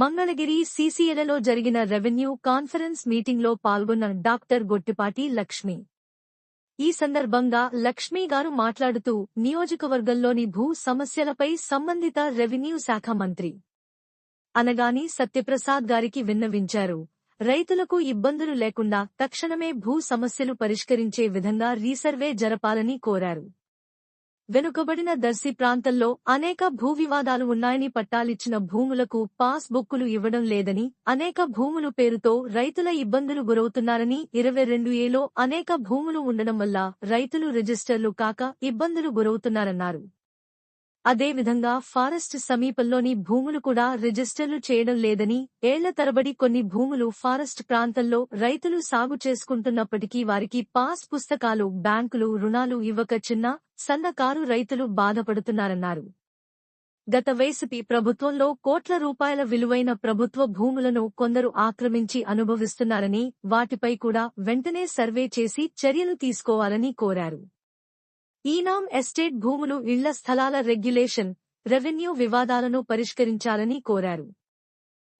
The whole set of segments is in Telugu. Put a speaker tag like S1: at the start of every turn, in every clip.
S1: మంగళగిరి సీసీఎలలో జరిగిన రెవెన్యూ కాన్ఫరెన్స్ మీటింగ్లో పాల్గొన్న డాక్టర్ గొట్టిపాటి లక్ష్మి. ఈ సందర్భంగా లక్ష్మి గారు మాట్లాడుతూ నియోజకవర్గంలోని భూ సమస్యలపై సంబంధిత రెవెన్యూ శాఖ మంత్రి అనగాని సత్యప్రసాద్ గారికి విన్నవించారు. రైతులకు ఇబ్బందులు లేకుండా తక్షణమే భూ సమస్యలు పరిష్కరించే విధంగా రీసర్వే జరపాలని కోరారు. వెనుకబడిన దర్శి ప్రాంతంలో అనేక భూ వివాదాలు ఉన్నాయని పట్టాలిచ్చిన భూములకు పాస్ బుక్కులు ఇవ్వడం లేదని అనేక భూములు పేరుతో రైతుల ఇబ్బందులు గురవుతున్నారని ఇరవై రెండు ఏలో అనేక భూములు ఉండడం వల్ల రైతులు రిజిస్టర్లు కాక ఇబ్బందులు గురవుతున్నారన్నారు. అదేవిధంగా ఫారెస్ట్ సమీపంలోని భూములు కూడా రిజిస్టర్లు చేయడం లేదని ఏళ్ళ తరబడి కొన్ని భూములు ఫారెస్ట్ ప్రాంతంలో రైతులు సాగు చేసుకుంటున్నప్పటికీ వారికి పాస్ పుస్తకాలు బ్యాంకులు రుణాలు ఇవ్వక చిన్న సన్నకారు రైతులు బాధపడుతున్నారన్నారు. గత వైసీపీ ప్రభుత్వంలో కోట్ల రూపాయల విలువైన ప్రభుత్వ భూములను కొందరు ఆక్రమించి అనుభవిస్తున్నారని వాటిపై కూడా వెంటనే సర్వే చేసి చర్యలు తీసుకోవాలని కోరారు. ఈనాం ఎస్టేట్ భూములు ఇళ్ళ స్థలాల రెగ్యులేషన్ రెవెన్యూ వివాదాలను పరిష్కరించాలని కోరారు.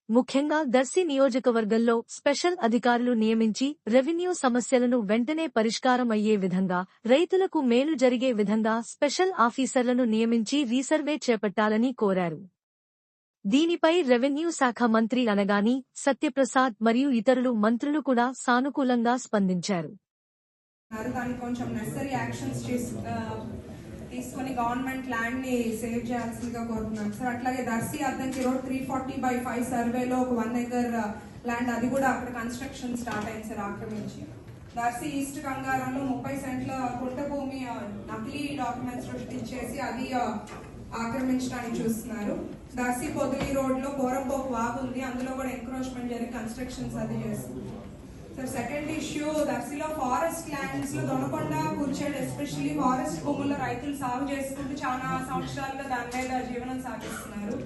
S1: ముఖ్యంగా దర్శి నియోజకవర్గంలో స్పెషల్ అధికారులు నియమించి రెవెన్యూ సమస్యలను వెంటనే పరిష్కారం అయ్యే విధంగా రైతులకు మేలు జరిగే విధంగా స్పెషల్ ఆఫీసర్లను నియమించి రీసర్వే చేపట్టాలని కోరారు. దీనిపై రెవెన్యూ శాఖ మంత్రి అనగాని సత్యప్రసాద్ మరియు ఇతరులు మంత్రులు కూడా సానుకూలంగా స్పందించారు.
S2: ఉన్నారు. కొంచెం నెసరీ యాక్షన్స్ తీసుకొని గవర్నమెంట్ ల్యాండ్ని సేవ్ చేయాల్సిందిగా కోరుతున్నాం సార్ అట్లాగే Darsi Addanki road three forty by five సర్వేలో ఒక వన్ ఎకర్ ల్యాండ్ అది కూడా అక్కడ కన్స్ట్రక్షన్ స్టార్ట్ అయింది సార్ ఆక్రమించి. దర్శి ఈస్ట్ కంగారంలో ముప్పై సెంట్ల కుంట భూమి నకిలీ డాక్యుమెంట్స్ సృష్టించేసి అది ఆక్రమించడానికి చూస్తున్నారు. దర్శి పొదిలి రోడ్లో బోరంపోకు వాగు ఉంది. అందులో కూడా ఎంక్రోచ్మెంట్ జరిగి కన్స్ట్రక్షన్స్ అది చేస్తున్నారు. సార్ సెకండ్ ఇష్యూ దర్శిలో ఫారెస్ట్ ల్యాండ్స్లో దొనకొండ కూర్చేడు ఎస్పెషల్లీ ఫారెస్ట్ భూముల్లో రైతులు సాగు చేసుకుంటూ చాలా సంవత్సరాలుగా దాని మీద జీవనం సాగిస్తున్నారు.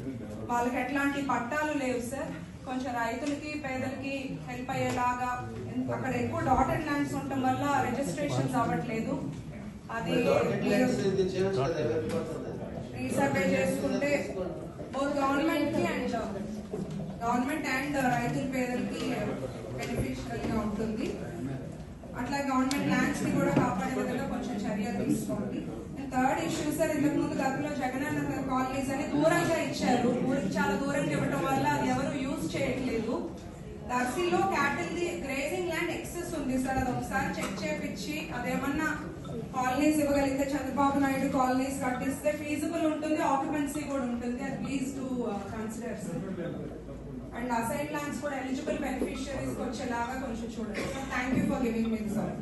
S2: వాళ్ళకి ఎట్లాంటి పట్టాలు లేవు సార్ కొంచెం రైతులకి పేదలకి హెల్ప్ అయ్యేలాగా అక్కడ ఎక్కువ డాటెడ్ ల్యాండ్స్ ఉండటం వల్ల రిజిస్ట్రేషన్స్ అవ్వట్లేదు. అది రీసర్వే చేసుకుంటే గవర్నమెంట్కి అండ్ గవర్నమెంట్ అండ్ రైతుల పేదలకి గవర్నమెంట్ ల్యాండ్స్ని కూడా కాపాడే విధంగా కొంచెం చర్యలు తీసుకోండి. థర్డ్ ఇష్యూ సార్ ఇంతకు ముందు గతంలో జగనన్న నగర్ కాలనీస్ అని దూరంగా ఇచ్చారు. ఊరికి చాలా దూరంగా ఇవ్వడం వల్ల అది ఎవరు యూజ్ చేయట్లేదు. దర్శిలో cattle the grazing land excess ఉంది సార్ అది ఒకసారి చెక్ చేపించి అదేమన్నా కాలనీస్ ఇవ్వగలిగితే చంద్రబాబు నాయుడు కాలనీస్ కట్టిస్తే ఫీజిబుల్ ఉంటుంది ఆక్యుపెన్సీ కూడా ఉంటుంది. అది please to consider sir and assign lands కూడా ఎలిజిబుల్ బెనిఫిషియరీస్ వచ్చేలాగా కొంచెం చూడండి. Thank you for giving me sir